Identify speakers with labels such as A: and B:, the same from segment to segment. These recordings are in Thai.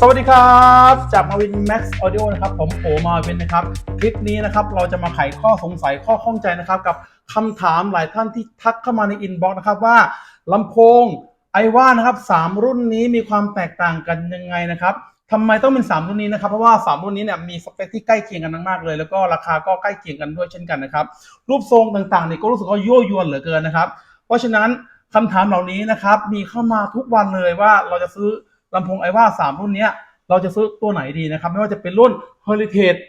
A: สวัสดีครับ จากมาวิน Max Audio นะครับ ผมโอมาวินนะครับ คลิปนี้นะครับ เราจะมาไขข้อสงสัยข้อข้องใจนะครับ กับคำถามหลายท่านที่ทักเข้ามาในอินบ็อกซ์นะครับว่าลำโพงไอว่านะครับสามรุ่นนี้มีความแตกต่างกันยังไงนะครับทำไมต้องเป็น 3 รุ่นนี้นะครับ เพราะว่า 3 รุ่นนี้เนี่ยมีสเปคที่ใกล้เคียงกันมากๆเลย แล้วก็ราคาก็ใกล้เคียงกันด้วยเช่นกันนะครับ รูปทรงต่างๆเนี่ยก็รู้สึกว่ายั่วยวนเหลือเกินนะครับ เพราะฉะนั้นคำถามเหล่านี้นะครับมีเข้ามาทุกวันเลยว่าเราจะซื้อ ลำโพงไอว่าสามรุ่นนี้เราจะซื้อตัวไหนดีนะครับ ไม่ว่าจะเป็นรุ่น Heritage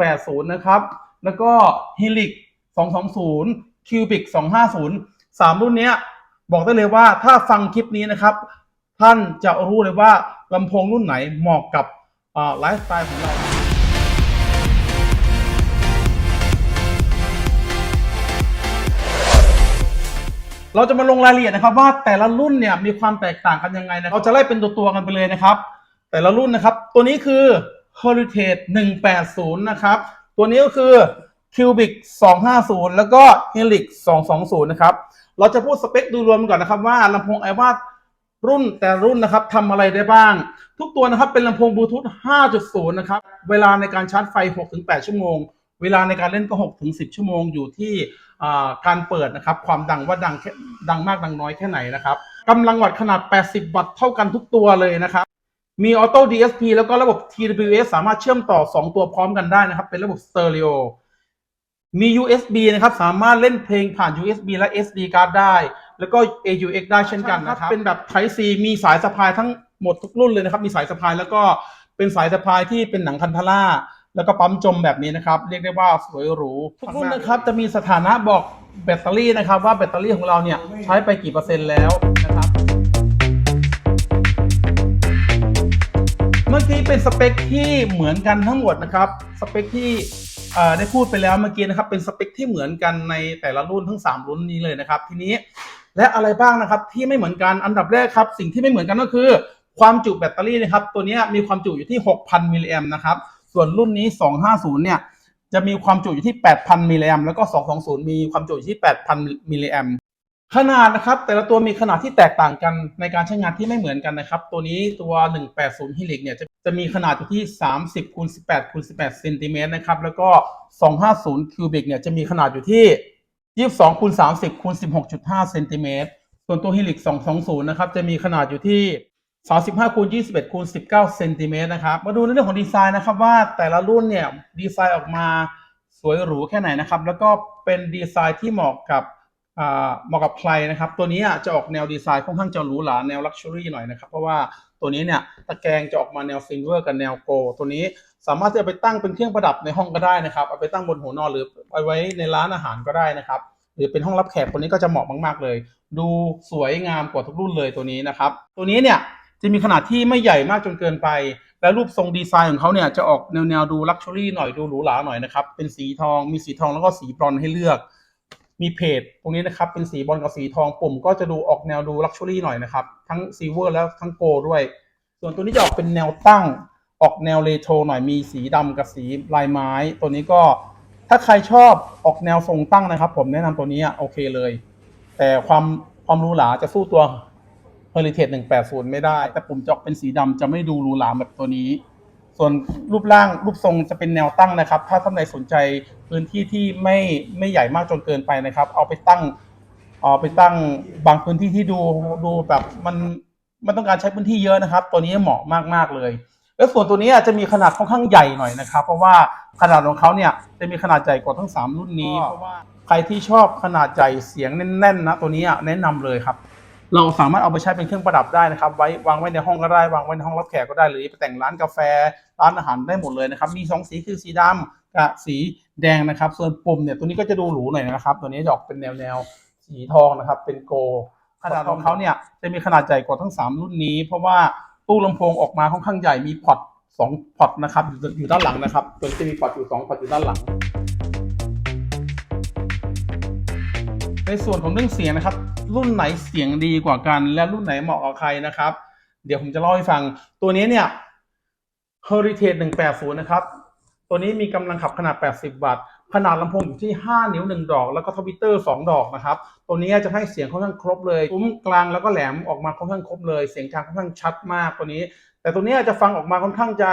A: 180 นะครับ แล้วก็ Helix 220 Cubic 250สามรุ่นนี้บอกได้เลยว่าถ้าฟังคลิปนี้นะครับ ท่านจะรู้เลยว่าลำโพงรุ่นไหนเหมาะกับไลฟ์สไตล์ของเรา เราจะมาลงรายละเอียดนะครับว่าแต่ละรุ่นเนี่ยมีความแตกต่างกันยังไงนะเราจะไล่เป็นตัวตัวๆกันไปเลยนะครับ แต่ละรุ่นนะครับ ตัวนี้คือ Heritage 180 นะครับ ตัวนี้ก็คือ Cubic 250 แล้วก็ Helix 220 นะครับ เราจะพูดสเปคดูรวมก่อนนะครับว่าลำโพงไอว่ารุ่นแต่รุ่นนะครับทำอะไรได้บ้าง ทุกตัวนะครับเป็นลำโพงบลูทูธ5.0 นะครับ เวลาในการชาร์จไฟ 6-8 ชั่วโมง เวลาในการเล่นก็6-10ชั่วโมงอยู่ที่อ่าการเปิดนะครับ ความดังว่าดังแค่ดังมากดังน้อยแค่ไหนนะครับกำลังวัตต์ขนาด 80 วัตต์เท่ากันทุกตัวเลยนะครับ มีออโต้ DSP แล้วก็ระบบ TWS สามารถเชื่อมต่อ 2 ตัวพร้อมกันได้นะครับ เป็นระบบสเตอริโอมี USB นะครับ สามารถเล่นเพลงผ่าน USB และ SD card ได้ แล้วก็ AUX ได้เช่นกันนะครับ เป็นแบบ Type C มีสายสะพายทั้งหมดทุกรุ่นเลยนะครับ มีสายสะพายแล้วก็เป็นสายสะพายที่เป็นหนังคันธล่า แล้วก็ปั๊มจมแบบนี้นะครับ เรียกได้ว่าสวยหรูทุกรุ่นนะครับจะมีสถานะบอกแบตเตอรี่นะครับ ว่าแบตเตอรี่ของเราเนี่ยใช้ไปกี่เปอร์เซ็นต์แล้วนะครับ เมื่อกี้เป็นสเปคที่เหมือนกันทั้งหมดนะครับ สเปคที่เอ่อได้พูดไปแล้วเมื่อกี้นะครับเป็นสเปคที่เหมือนกันในแต่ละรุ่นทั้ง 3 รุ่นนี้เลยนะครับ ทีนี้และอะไรบ้างนะครับที่ไม่เหมือนกันอันดับแรกครับ สิ่งที่ไม่เหมือนกันก็คือ ความจุแบตเตอรี่นะครับตัวเนี้ยมีความจุอยู่ที่ 6,000มิลลิแอมนะครับ ส่วนรุ่นนี้ 250 เนี่ย จะมีความจุอยู่ที่ 8,000 มิลลิแอมแล้วก็ 220 มีความจุอยู่ที่ 8,000 มิลลิแอมขนาดนะครับ แต่ละตัวมีขนาดที่แตกต่างกันในการใช้งานที่ไม่เหมือนกันนะครับ ตัวนี้ตัว 180 Helix เนี่ยจะจะมีขนาดอยู่ที่ 30คูณ18คูณ18เซนติเมตรนะครับ แล้วก็ 250 Cubic เนี่ยจะมีขนาดอยู่ที่ 22คูณ30คูณ16.5เซนติเมตรส่วนตัว Helix 220 นะครับ จะมีขนาดอยู่ที่ 35คูณ21คูณ19เซนติเมตรนะครับ มาดูในเรื่องของดีไซน์นะครับว่าแต่ละรุ่นเนี่ยดีไซน์ออกมาสวยหรูแค่ไหนนะครับ แล้วก็เป็นดีไซน์ที่เหมาะกับเหมาะกับใครนะครับ ตัวนี้จะออกแนวดีไซน์ค่อนข้างจะหรูหราแนวลักชัวรี่หน่อยนะครับ เพราะว่าตัวนี้เนี่ยตะแกรงจะออกมาแนวซิลเวอร์กับแนวโกลด์ตัวนี้สามารถจะไปตั้งเป็นเครื่องประดับในห้องก็ได้นะครับ เอาไปตั้งบนหัวนอนหรือเอาไว้ในร้านอาหารก็ได้นะครับ หรือเป็นห้องรับแขกตัวนี้ก็จะเหมาะมาก ๆ เลย ดูสวยงามกว่าทุกรุ่นเลยตัวนี้นะครับ ตัวนี้เนี่ย จะมีขนาดที่ไม่ใหญ่มากจนเกินไป และรูปทรงดีไซน์ของเขาเนี่ยจะออกแนวๆดูลักชัวรี่หน่อยดูหรูหราหน่อยนะครับ เป็นสีทองมีสีทองแล้วก็สีบรอนให้เลือก มีเพจตรงนี้นะครับเป็นสีบอลกับสีทองปุ่ม ก็จะดูออกแนวดูลักชัวรี่หน่อยนะครับ ทั้งซีเวอร์แล้วทั้งโกลด์ด้วย ส่วนตัวนี้จะออกเป็นแนวตั้งออกแนวเรโทรหน่อยมีสีดำกับสีลายไม้ ตัวนี้ก็ถ้าใครชอบออกแนวทรงตั้งนะครับ ผมแนะนำตัวนี้โอเคเลย แต่ความความหรูหราจะสู้ตัว Heritage 180 ไม่ได้ แต่ปุ่มจะออกเป็นสีดำจะไม่ดูหรูหราแบบตัวนี้ ส่วนรูปร่างรูปทรงจะเป็นแนวตั้งนะครับ ถ้าท่านใดสนใจพื้นที่ที่ไม่ไม่ใหญ่มากจนเกินไปนะครับ เอาไปตั้งเอาไปตั้งบางพื้นที่ที่ดูดูแบบมันมันต้องการใช้พื้นที่เยอะนะครับ ตัวนี้เหมาะมากๆเลย แล้วส่วนตัวนี้อาจจะมีขนาดค่อนข้างใหญ่หน่อยนะครับ เพราะว่าขนาดของเขาเนี่ยจะมีขนาดใหญ่กว่าทั้ง 3 รุ่นนี้ เพราะว่าใครที่ชอบขนาดใหญ่เสียงแน่นๆนะตัวนี้อะแนะนำเลยครับ เราสามารถเอาไปใช้เป็นเครื่องประดับได้นะครับ ไว้วางไว้ในห้องก็ได้วางไว้ในห้องรับแขกก็ได้หรือไปแต่งร้านกาแฟ ร้านอาหารได้หมดเลยนะครับ มีสองสีคือสีดำกับสีแดงนะครับ ส่วนปุ่มเนี่ยตัวนี้ก็จะดูหรูหน่อยนะครับ ตัวนี้จะออกเป็นแนวแนวสีทองนะครับ เป็นโกลด์ขนาดของเขาเนี่ยจะมีขนาดใหญ่กว่าทั้ง 3 รุ่นนี้ เพราะว่าตู้ลำโพงออกมาค่อนข้างใหญ่มีพอร์ตสองพอร์ตนะครับอยู่อยู่ด้านหลังนะครับตัวนี้จะมีพอร์ตอยู่สองพอร์ตอยู่ด้านหลัง ในส่วนของเรื่องเสียงนะครับ รุ่นไหนเสียงดีกว่ากัน และรุ่นไหนเหมาะกับใครนะครับ เดี๋ยวผมจะเล่าให้ฟัง ตัวนี้เนี่ย Heritage 180 นะครับ ตัวนี้มีกำลังขับขนาด 80 วัตต์ ขนาดลำโพงอยู่ที่ 5 นิ้ว 1 ดอก แล้วก็ทวิตเตอร์ 2 ดอกนะครับ ตัวนี้จะให้เสียงค่อนข้างครบเลยซุ้มกลางแล้วก็แหลมออกมาค่อนข้างครบเลย เสียงกลางค่อนข้างชัดมากตัวนี้ แต่ตัวนี้จะฟังออกมาค่อนข้างจะ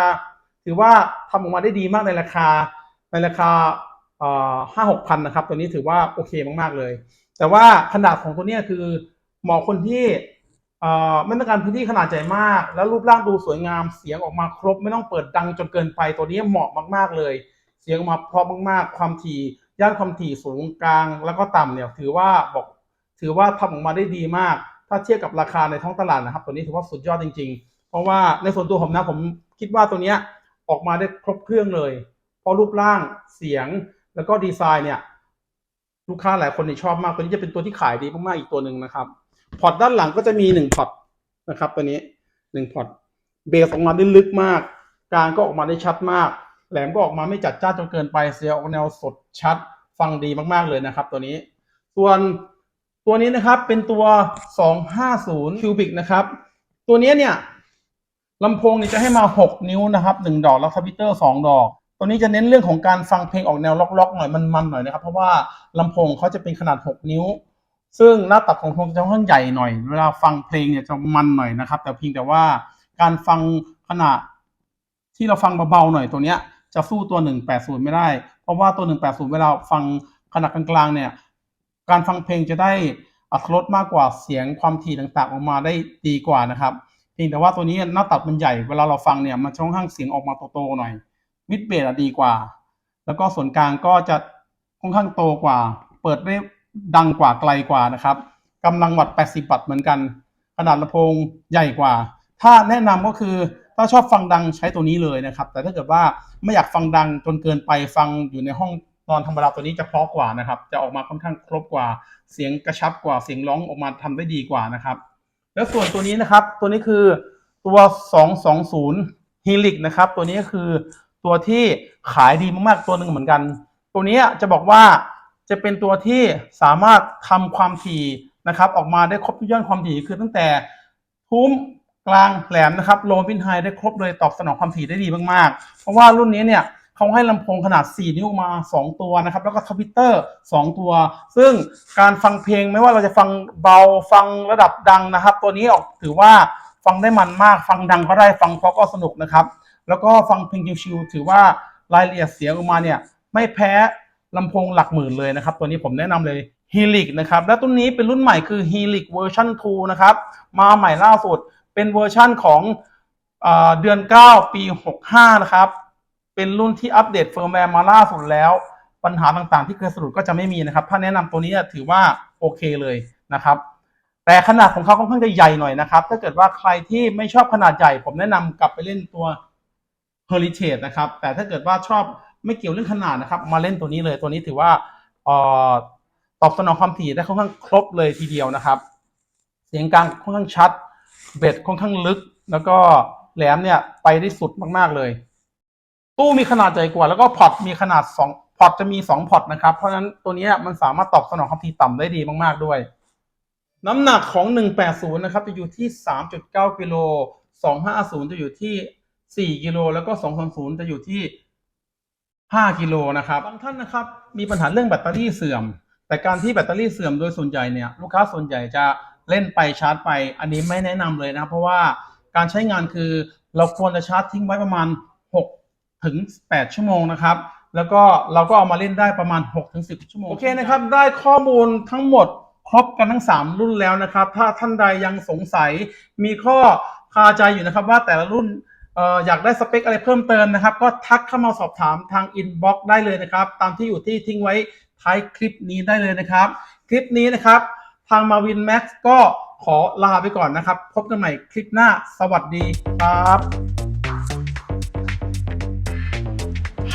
A: ถือว่าทำออกมาได้ดีมากในราคา ในราคาห้าหกพันนะครับ ตัวนี้ถือว่าโอเคมาก ๆ เลย แต่ว่าขนาดของตัวเนี้ยคือเหมาะคนที่ไม่ต้องการพื้นที่ขนาดใหญ่มาก แล้วรูปร่างดูสวยงามเสียงออกมาครบ ไม่ต้องเปิดดังจนเกินไปตัวนี้เหมาะมากๆเลย เสียงออกมาเพราะมากๆ ความถี่ย่านความถี่สูงกลาง แล้วก็ต่ำเนี่ยถือว่าบอกถือว่าทำออกมาได้ดีมาก ถ้าเทียบกับราคาในท้องตลาดนะครับ ตัวนี้ถือว่าสุดยอดจริง ๆ เพราะว่าในส่วนตัวผมนะผมคิดว่าตัวเนี้ออกมาได้ครบเครื่องเลย เพราะรูปร่างเสียงแล้วก็ดีไซน์เนี่ย ลูกค้าหลายคนนี่ชอบมากตัวนี้จะเป็นตัวที่ขายดีมากๆอีกตัวหนึ่งนะครับพอร์ตด้านหลังก็จะมีหนึ่งพอร์ตนะครับ ตัวนี้หนึ่งพอร์ตเบสออกมาได้ลึกมากกลางก็ออกมาได้ชัดมาก แหลมก็ออกมาไม่จัดจ้านจนเกินไปเสียออกแนวสดชัด ฟังดีมาก ๆเลยนะครับ ตัวนี้ ส่วนตัวนี้นะครับเป็นตัว 250 cubic นะครับ ตัวนี้เนี่ยลำโพงเนี่ยจะให้มา 6 นิ้วนะครับ 1 ดอกแล้วทวิเตอร์ 2 ดอก ตัวนี้จะเน้นเรื่องของการฟังเพลงออกแนวล็อกๆหน่อยมันๆหน่อยนะครับ เพราะว่าลำโพงเขาจะเป็นขนาด 6 นิ้ว ซึ่งหน้าตัดของโพงจะค่อนข้างใหญ่หน่อย เวลาฟังเพลงเนี่ยจะมันหน่อยนะครับ แต่เพียงแต่ว่าการฟังขนาดที่เราฟังเบาๆหน่อยตัวเนี้ยจะสู้ตัว 180 ไม่ได้ เพราะว่าตัว 180 เวลาฟังขนาดกลางๆเนี่ยการฟังเพลงจะได้อัตรสมากกว่าเสียงความถี่ต่างๆ ออกมาได้ดีกว่านะครับเพียงแต่ว่าตัวนี้หน้าตัดมันใหญ่เวลาเราฟังเนี่ยมันจะค่อนข้างเสียงออกมาโตๆหน่อย มิดเบสอะดีกว่า แล้วก็ส่วนกลางก็จะค่อนข้างโตกว่า เปิดได้ดังกว่าไกลกว่านะครับกำลังวัด 80 วัตต์เหมือนกัน ขนาดลำโพงใหญ่กว่า ถ้าแนะนำก็คือถ้าชอบฟังดังใช้ตัวนี้เลยนะครับ แต่ถ้าเกิดว่าไม่อยากฟังดังจนเกินไปฟังอยู่ในห้องนอนธรรมดาตัวนี้จะเพราะกว่านะครับ จะออกมาค่อนข้างครบกว่า เสียงกระชับกว่า เสียงร้องออกมาทำได้ดีกว่านะครับ แล้วส่วนตัวนี้นะครับ ตัวนี้คือตัว 220 Helix นะครับ ตัวนี้ก็คือ ตัวที่ขายดีมากๆตัวหนึ่งเหมือนกัน ตัวนี้จะบอกว่าจะเป็นตัวที่สามารถทำความถี่นะครับ ออกมาได้ครบทุกย่านความถี่คือตั้งแต่ทุ้มกลางแหลมนะครับโลวินไฮได้ครบเลยตอบสนองความถี่ได้ดีมากๆ เพราะว่ารุ่นนี้เนี่ยเขาให้ลำโพงขนาด 4 นิ้วมา 2 ตัวนะครับ แล้วก็ทวิตเตอร์ 2 ตัว ซึ่งการฟังเพลงไม่ว่าเราจะฟังเบาฟังระดับดังนะครับ ตัวนี้ออกถือว่าฟังได้มันมาก ฟังดังก็ได้ฟังเพราะก็สนุกนะครับ แล้วก็ฟังเพลงชิวๆถือว่ารายละเอียดเสียงออกมาเนี่ยไม่แพ้ลำโพงหลักหมื่นเลยนะครับ ตัวนี้ผมแนะนำเลย Helix นะครับ และตัวนี้เป็นรุ่นใหม่คือ Helix เวอร์ชัน2นะครับ มาใหม่ล่าสุด เป็นเวอร์ชันของเอเดือน 9 ปี 65 นะครับ เป็นรุ่นที่อัปเดตเฟิร์มแวร์มาล่าสุดแล้ว ปัญหาต่างๆ ที่เคยสะดุดก็จะไม่มีนะครับ ถ้าแนะนำตัวนี้ถือว่าโอเคเลยนะครับ แต่ขนาดของเขาค่อนข้างจะใหญ่หน่อยนะครับ ถ้าเกิดว่าใครที่ไม่ชอบขนาดใหญ่ ผมแนะนำกลับไปเล่นตัว Heritage นะครับ แต่ถ้าเกิดว่าชอบไม่เกี่ยวเรื่องขนาดนะครับ มาเล่นตัวนี้เลยตัวนี้ถือว่าออตอบสนองความถี่ได้ค่อนข้างครบเลยทีเดียวนะครับ เสียงกลางค่อนข้างชัด เบสค่อนข้างลึก แล้วก็แหลมเนี่ยไปได้สุดมากๆเลย ตู้มีขนาดใหญ่กว่า แล้วก็พอร์ตมีขนาด2พอร์ตจะมี 2 พอร์ตนะครับ เพราะฉะนั้นตัวนี้มันสามารถตอบสนองความถี่ต่ำได้ดีมากๆด้วย น้ำหนักของ 180 นะครับ จะอยู่ที่ 3.9 กิโล 250 จะอยู่ที่ 4กิโลแล้วก็230จะอยู่ที่5กิโลนะครับบางท่านนะครับมีปัญหาเรื่องแบตเตอรี่เสื่อม แต่การที่แบตเตอรี่เสื่อมโดยส่วนใหญ่เนี่ยลูกค้าส่วนใหญ่จะเล่นไปชาร์จไป อันนี้ไม่แนะนำเลยนะครับเพราะว่าการใช้งานคือเราควรจะชาร์จทิ้งไว้ประมาณ6ถึง8ชั่วโมงนะครับแล้วก็เราก็เอามาเล่นได้ประมาณ6ถึง10 ชั่วโมงโอเคนะครับได้ข้อมูลทั้งหมดครบกันทั้ง 3 รุ่นแล้วนะครับ ถ้าท่านใดยังสงสัยมีข้อคาใจอยู่นะครับว่าแต่ละรุ่นเอยากได้สเปคอะไรเพิ่มเติมนะครับ ก็ทักเข้ามาสอบถามทางอินบ็อกซ์ได้เลยนะครับ ตามที่อยู่ที่ทิ้งไว้ท้ายคลิปนี้ได้เลยนะครับ คลิปนี้นะครับ ทางมาวินแม็กซ์ก็ขอลาไปก่อนนะครับ พบกันใหม่คลิปหน้าสวัสดีครับ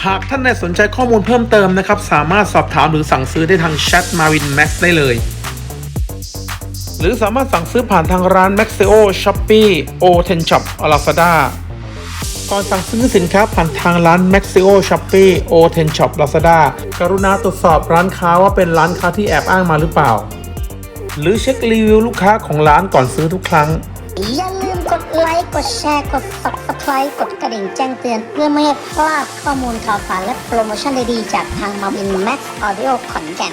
B: หากท่านใดสนใจข้อมูลเพิ่มเติมนะครับ สามารถสอบถามหรือสั่งซื้อได้ทางแชทมาวินแม็กซ์ได้เลย หรือสามารถสั่งซื้อผ่านทางร้าน Maxio Shopee o t e n Shop Lazada ก่อนสั่งซื้อสินค้าผ่านทางร้าน Maxio Shopee o t e n Shop Lazada กรุณาตรวจสอบร้านค้าว่าเป็นร้านค้าที่แอบอ้างมาหรือเปล่า หรือเช็ครีวิวลูกค้าของร้านก่อนซื้อทุกครั้ง
C: อย่าลืมกดไลค์ กดแชร์ กด subscribe กดกระดิ่งแจ้งเตือน เพื่อไม่ให้พลาดข้อมูลข่าวสารและโปรโมชั่นดีๆ จากทางมาวินแม็กซ์ออดิโอขอนแก่น